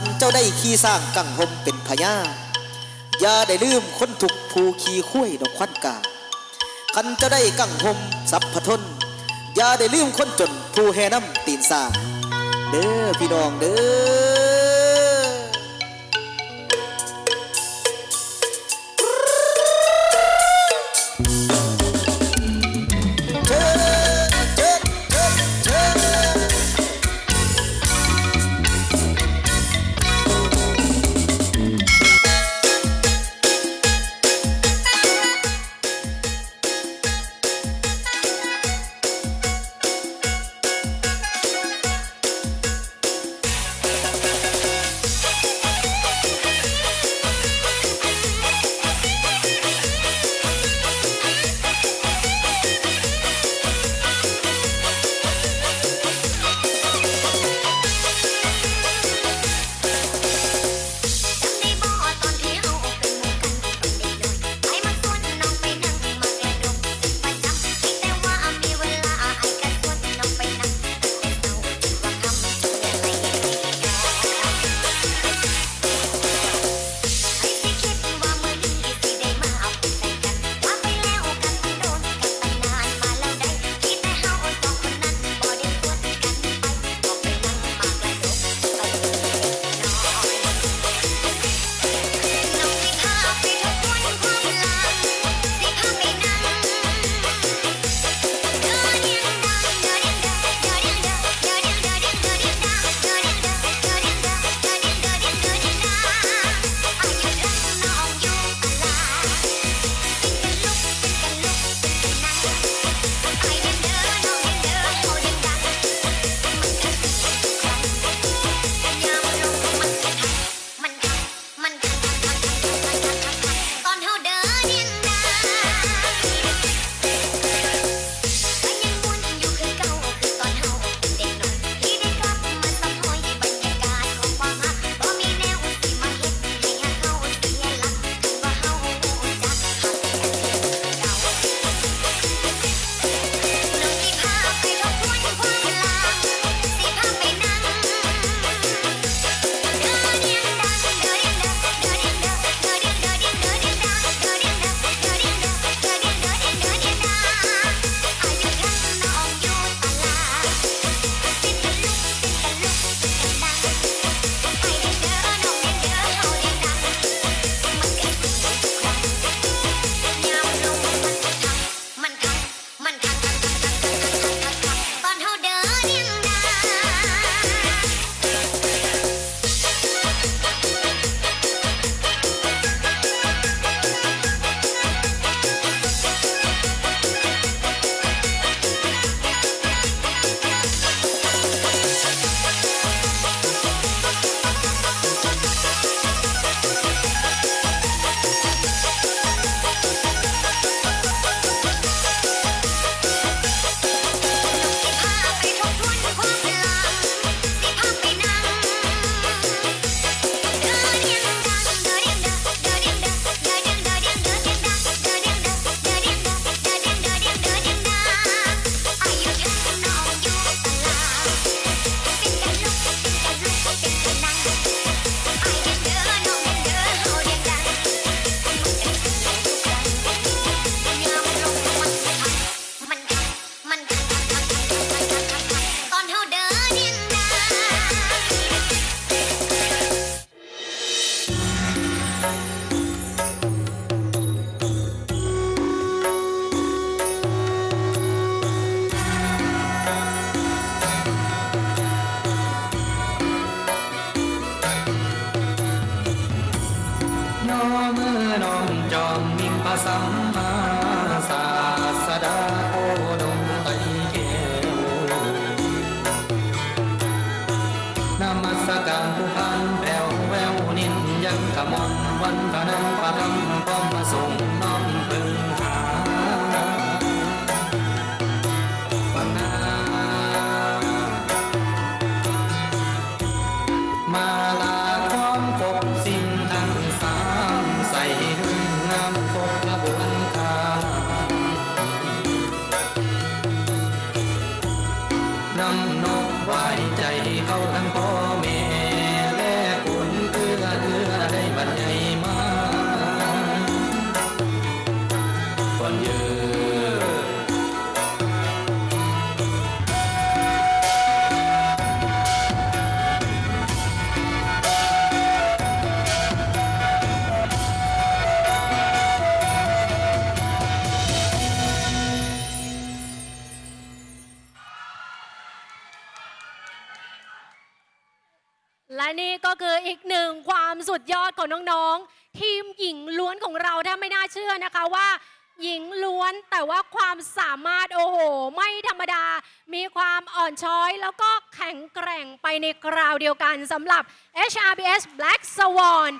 ขันเจ้าได้ขี่สร้างกังหมเป็นพญาอย่าได้ลืมคนถูกภูขี่ข้อยดอกควันกาขันเจ้าได้กังหมสับพทนอย่าได้ลืมคนจนผู้แห่น้ำตีนสาเด้อพี่น้องเด้อ ไว้ใจเขาทั้งพ่อ นี่ก็คืออีกหนึ่งความสุดยอดของน้องๆ ทีมหญิงล้วนของเราถ้าไม่น่าเชื่อนะคะว่า หญิงล้วนแต่ว่าความสามารถโอ้โห ไม่ธรรมดา มีความอ่อนช้อย แล้วก็แข็งแกร่งไปในคราวเดียวกันสำหรับ HRBS Black Swan